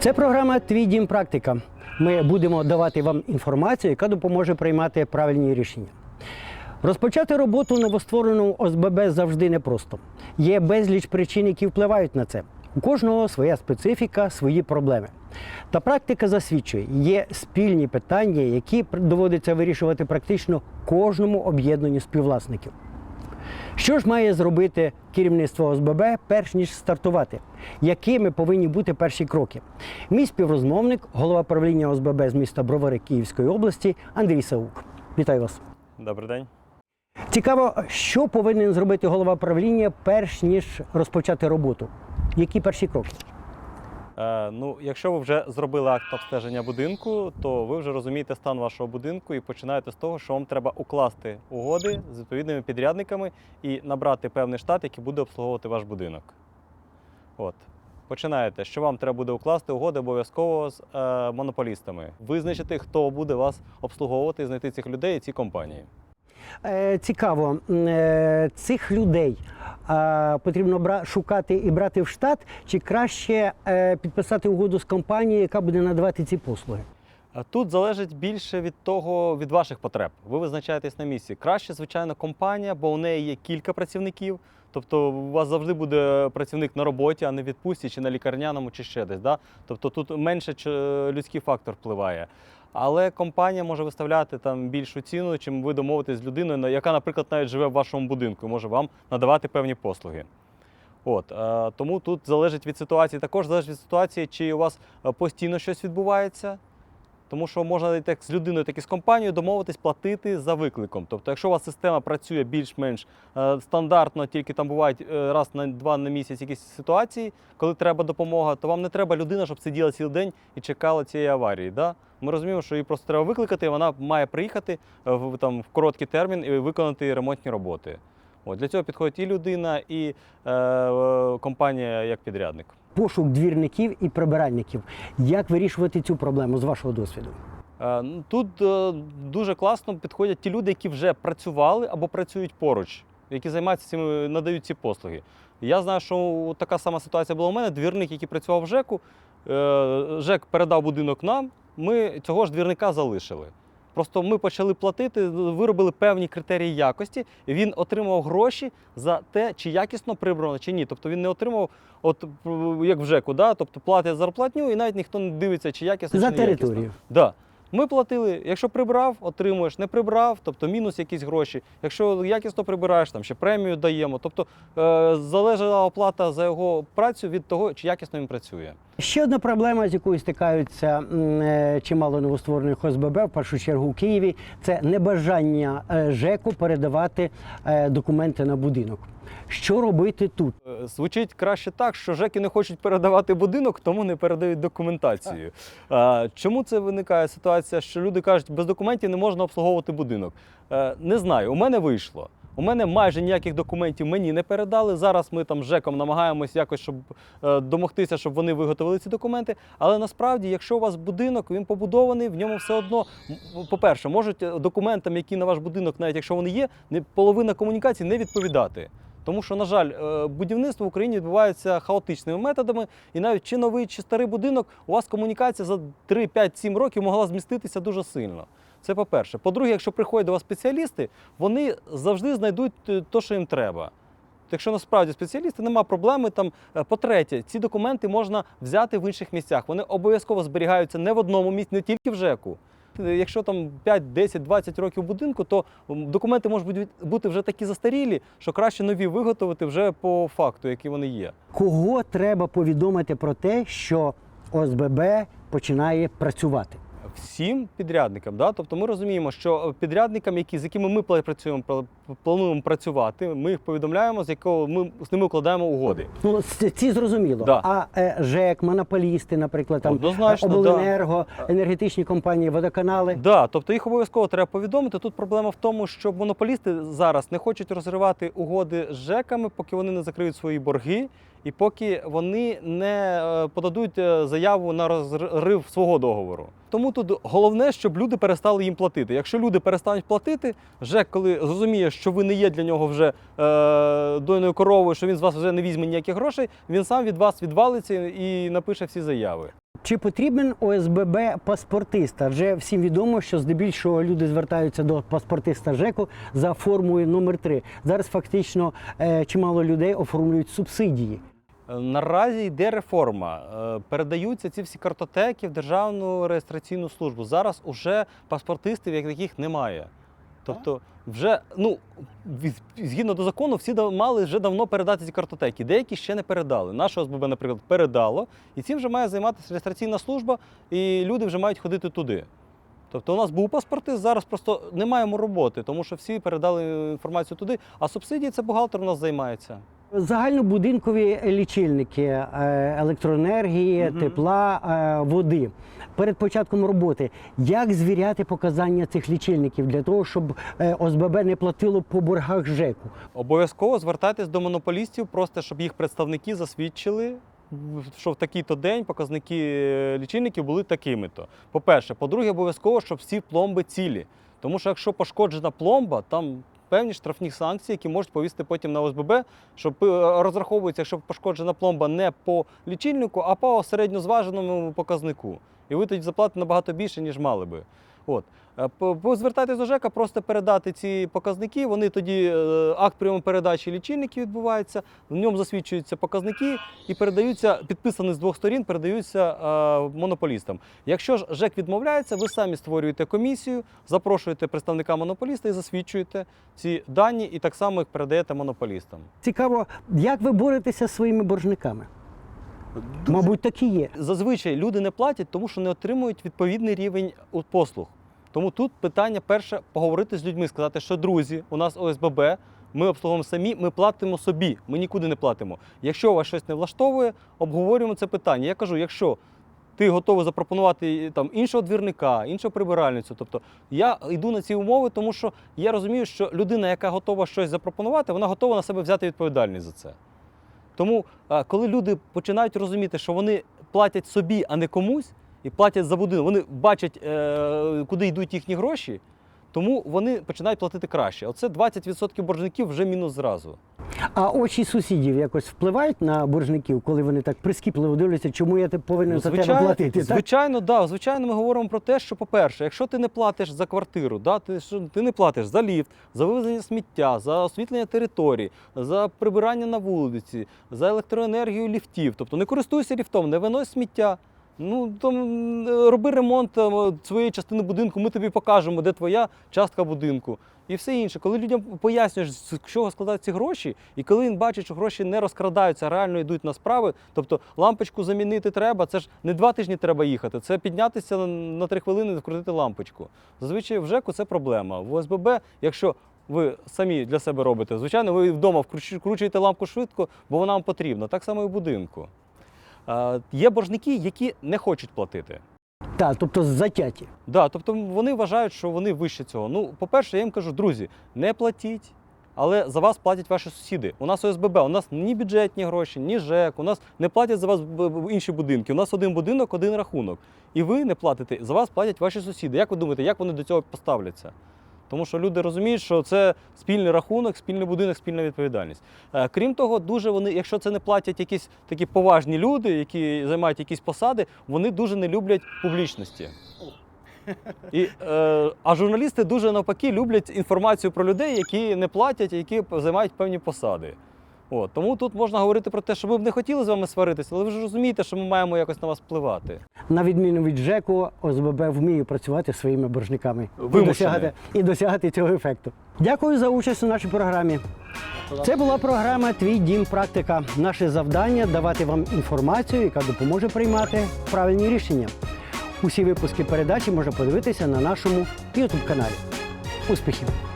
Це програма Твій дім практика. Ми будемо давати вам інформацію, яка допоможе приймати правильні рішення. Розпочати роботу новоствореному ОСББ завжди непросто. Є безліч причин, які впливають на це. У кожного своя специфіка, свої проблеми. Та практика засвідчує, є спільні питання, які доводиться вирішувати практично кожному об'єднанню співвласників. Що ж має зробити керівництво ОСББ, перш ніж стартувати? Якими повинні бути перші кроки? Мій співрозмовник, голова правління ОСББ з міста Бровари Київської області Андрій Саук. Вітаю вас. Добрий день. Цікаво, що повинен зробити голова правління, перш ніж розпочати роботу? Які перші кроки? Е, ну, якщо ви вже зробили акт обстеження будинку, то ви вже розумієте стан вашого будинку і починаєте з того, що вам треба укласти угоди з відповідними підрядниками і набрати певний штат, який буде обслуговувати ваш будинок. От. Починаєте, що вам треба буде укласти угоди обов'язково з е, монополістами, визначити, хто буде вас обслуговувати, і знайти цих людей і ці компанії. Е, цікаво, е, цих людей потрібно бра- шукати і брати в штат, чи краще е, підписати угоду з компанією, яка буде надавати ці послуги? Тут залежить більше від того, від ваших потреб. Ви визначаєтесь на місці. Краще, звичайно, компанія, бо у неї є кілька працівників. Тобто у вас завжди буде працівник на роботі, а не в відпустці, чи на лікарняному, чи ще десь. Да? Тобто тут менше людський фактор впливає. Але компанія може виставляти там більшу ціну, чим ви домовитесь з людиною, яка, наприклад, навіть живе в вашому будинку і може вам надавати певні послуги. От, е, тому тут залежить від ситуації. Також залежить від ситуації, чи у вас е, постійно щось відбувається. Тому що можна так з людиною, так і з компанією домовитись платити за викликом. Тобто, якщо у вас система працює більш-менш е, стандартно, тільки там бувають е, раз на два на місяць якісь ситуації, коли треба допомога, то вам не треба людина, щоб сиділа цілий день і чекала цієї аварії. Да? Ми розуміємо, що її просто треба викликати, вона має приїхати е, в, там, в короткий термін і виконати ремонтні роботи. От, для цього підходить і людина, і е, е, компанія як підрядник. Пошук двірників і прибиральників. Як вирішувати цю проблему з вашого досвіду? Е, Тут е, дуже класно підходять ті люди, які вже працювали або працюють поруч, які займаються цими, надають ці послуги. Я знаю, що така сама ситуація була у мене. Двірник, який працював в ЖЕКу, е, ЖЕК передав будинок нам, ми цього ж двірника залишили. Просто ми почали платити, виробили певні критерії якості, і він отримав гроші за те, чи якісно прибрано, чи ні. Тобто він не отримав, от як в ЖЕКу, да? тобто платять зарплатню, і навіть ніхто не дивиться, чи якісно, За чи не якісно. територію. Да. Ми платили, якщо прибрав, отримуєш, не прибрав, тобто мінус якісь гроші. Якщо якісно прибираєш, там ще премію даємо. Тобто е, залежала оплата за його працю від того, чи якісно він працює. Ще одна проблема, з якою стикаються е, чимало новостворених ОСББ, в першу чергу у Києві, це небажання е, ЖЕКу передавати е, документи на будинок. Що робити тут? Е, Звучить краще так, що ЖЕКи не хочуть передавати будинок, тому не передають документацію. А, Чому це виникає ситуація, що люди кажуть, без документів не можна обслуговувати будинок? Е, Не знаю, у мене вийшло. У мене майже ніяких документів мені не передали. Зараз ми там з ЖЕКом намагаємось якось щоб е, домогтися, щоб вони виготовили ці документи. Але насправді, якщо у вас будинок, він побудований, в ньому все одно, по-перше, можуть документам, які на ваш будинок, навіть якщо вони є, половина комунікацій не відповідати. Тому що, на жаль, е, будівництво в Україні відбувається хаотичними методами, і навіть чи новий, чи старий будинок, у вас комунікація за 3, 5, 7 років могла зміститися дуже сильно. Це по-перше. По-друге, якщо приходять до вас спеціалісти, вони завжди знайдуть те, що їм треба. Якщо насправді спеціалісти, нема проблеми там. Е, По-третє, ці документи можна взяти в інших місцях. Вони обов'язково зберігаються не в одному місці, не тільки в ЖЕКу. Е, Якщо там 5, 10, 20 років будинку, то документи можуть бути- вже такі застарілі, що краще нові виготовити вже по факту, які вони є. Кого треба повідомити про те, що ОСББ починає працювати? Всім підрядникам, да? тобто ми розуміємо, що підрядникам, які з якими ми працюємо, плануємо працювати, ми їх повідомляємо, з якого ми з ними укладаємо угоди. Ну, ці зрозуміло. Да. А е, ЖЕК, монополісти, наприклад, там Однозначно, обленерго, енергетичні компанії, водоканали. Да, тобто їх обов'язково треба повідомити. Тут проблема в тому, що монополісти зараз не хочуть розривати угоди з ЖЕКами, поки вони не закриють свої борги, і поки вони не е, подадуть е, заяву на розрив свого договору. Тому тут головне, щоб люди перестали їм платити. Якщо люди перестануть платити, ЖЕК, коли зрозуміє, що ви не є для нього вже е, дойною коровою, що він з вас вже не візьме ніяких грошей, він сам від вас відвалиться і напише всі заяви. Чи потрібен ОСББ паспортист? Адже всім відомо, що здебільшого люди звертаються до паспортиста ЖЕКу за формою номер 3 Зараз фактично е, чимало людей оформлюють субсидії. Е, Наразі йде реформа. Е, Передаються ці всі картотеки в Державну реєстраційну службу. Зараз уже паспортистів, як таких немає. Тобто, вже ну згідно до закону, всі мали вже давно передати ці картотеки. Деякі ще не передали. Наше ОСББ, наприклад, передало, і цим вже має займатися реєстраційна служба, і люди вже мають ходити туди. Тобто у нас був паспортист, зараз просто не маємо роботи, тому що всі передали інформацію туди, а субсидії це бухгалтер у нас займається. Загальнобудинкові лічильники е, електроенергії, Мгм. тепла, е, води. Перед початком роботи, як звіряти показання цих лічильників для того, щоб е, ОСББ не платило по боргах ЖЕКу? Обов'язково звертайтесь до монополістів, просто щоб їх представники засвідчили, що в такий-то день показники лічильників були такими-то. По-перше, по-друге, обов'язково, щоб всі пломби цілі. Тому що якщо пошкоджена пломба, там певні штрафні санкції, які можуть повісти потім на ОСББ, що е, розраховується, якщо пошкоджена пломба не по лічильнику, а по середньозваженому показнику. І ви тоді заплатите набагато більше, ніж мали би. От. Е, Звертайтесь до ЖЕКа, просто передати ці показники. Вони тоді е, акт прийому передачі лічильників відбувається, в ньому засвідчуються показники і передаються, підписані з двох сторін, передаються е, монополістам. Якщо ж ЖЕК відмовляється, ви самі створюєте комісію, запрошуєте представника монополіста і засвідчуєте ці дані, і так само їх передаєте монополістам. Цікаво, як ви боретеся зі своїми боржниками? Мабуть, так і є. Зазвичай люди не платять, тому що не отримують відповідний рівень послуг. Тому тут питання перше поговорити з людьми, сказати, що друзі, у нас ОСББ, ми обслуговуємо самі, ми платимо собі, ми нікуди не платимо. Якщо вас щось не влаштовує, обговорюємо це питання. Я кажу, якщо ти готовий запропонувати там іншого двірника, іншого прибиральницю, тобто я йду на ці умови, тому що я розумію, що людина, яка готова щось запропонувати, вона готова на себе взяти відповідальність за це. Тому, коли люди починають розуміти, що вони платять собі, а не комусь, і платять за будинок, вони бачать, е, куди йдуть їхні гроші, тому вони починають платити краще. Оце 20% боржників вже мінус зразу. А очі сусідів якось впливають на боржників, коли вони так прискіпливо дивляться, чому я повинен Ну, за тебе платити? Так? звичайно, да. Звичайно, ми говоримо про те, що, по-перше, якщо ти не платиш за квартиру, да, ти, що, ти не платиш за ліфт, за вивезення сміття, за освітлення території, за прибирання на вулиці, за електроенергію ліфтів, тобто не користуйся ліфтом, не винось сміття. Ну, то роби ремонт е, своєї частини будинку, ми тобі покажемо, де твоя частка будинку. І все інше. Коли людям пояснюєш, з чого складаються ці гроші, і коли він бачить, що гроші не розкрадаються, реально йдуть на справи, тобто лампочку замінити треба, це ж не два тижні треба їхати, це піднятися на- три хвилини вкрутити лампочку. Зазвичай в ЖЕКу це проблема. В ОСББ, якщо ви самі для себе робите, звичайно, ви вдома вкруч- вкручуєте лампу швидко, бо вона вам потрібна. Так само і в будинку. Є боржники, які не хочуть платити. Так, тобто затяті. Да, тобто вони вважають, що вони вище цього. Ну, по-перше, я їм кажу, друзі, не платіть, але за вас платять ваші сусіди. У нас ОСББ, у нас ні бюджетні гроші, ні ЖЕК, у нас не платять за вас інші будинки. У нас один будинок, один рахунок. І ви не платите, за вас платять ваші сусіди. Як ви думаєте, як вони до цього поставляться? Тому що люди розуміють, що це спільний рахунок, спільний будинок, спільна відповідальність. Е, Крім того, дуже вони, якщо це не платять якісь такі поважні люди, які займають якісь посади, вони дуже не люблять публічності. І, е, а журналісти дуже навпаки люблять інформацію про людей, які не платять, які займають певні посади. От, тому тут можна говорити про те, що ми б не хотіли з вами сваритися, але ви ж розумієте, що ми маємо якось на вас впливати. На відміну від ЖЕКу, ОСББ вміє працювати своїми боржниками і досягати, і досягати цього ефекту. Дякую за участь у нашій програмі. Це була програма Твій дім практика. Наше завдання давати вам інформацію, яка допоможе приймати правильні рішення. Усі випуски передачі можна подивитися на нашому YouTube каналі. Успіхів!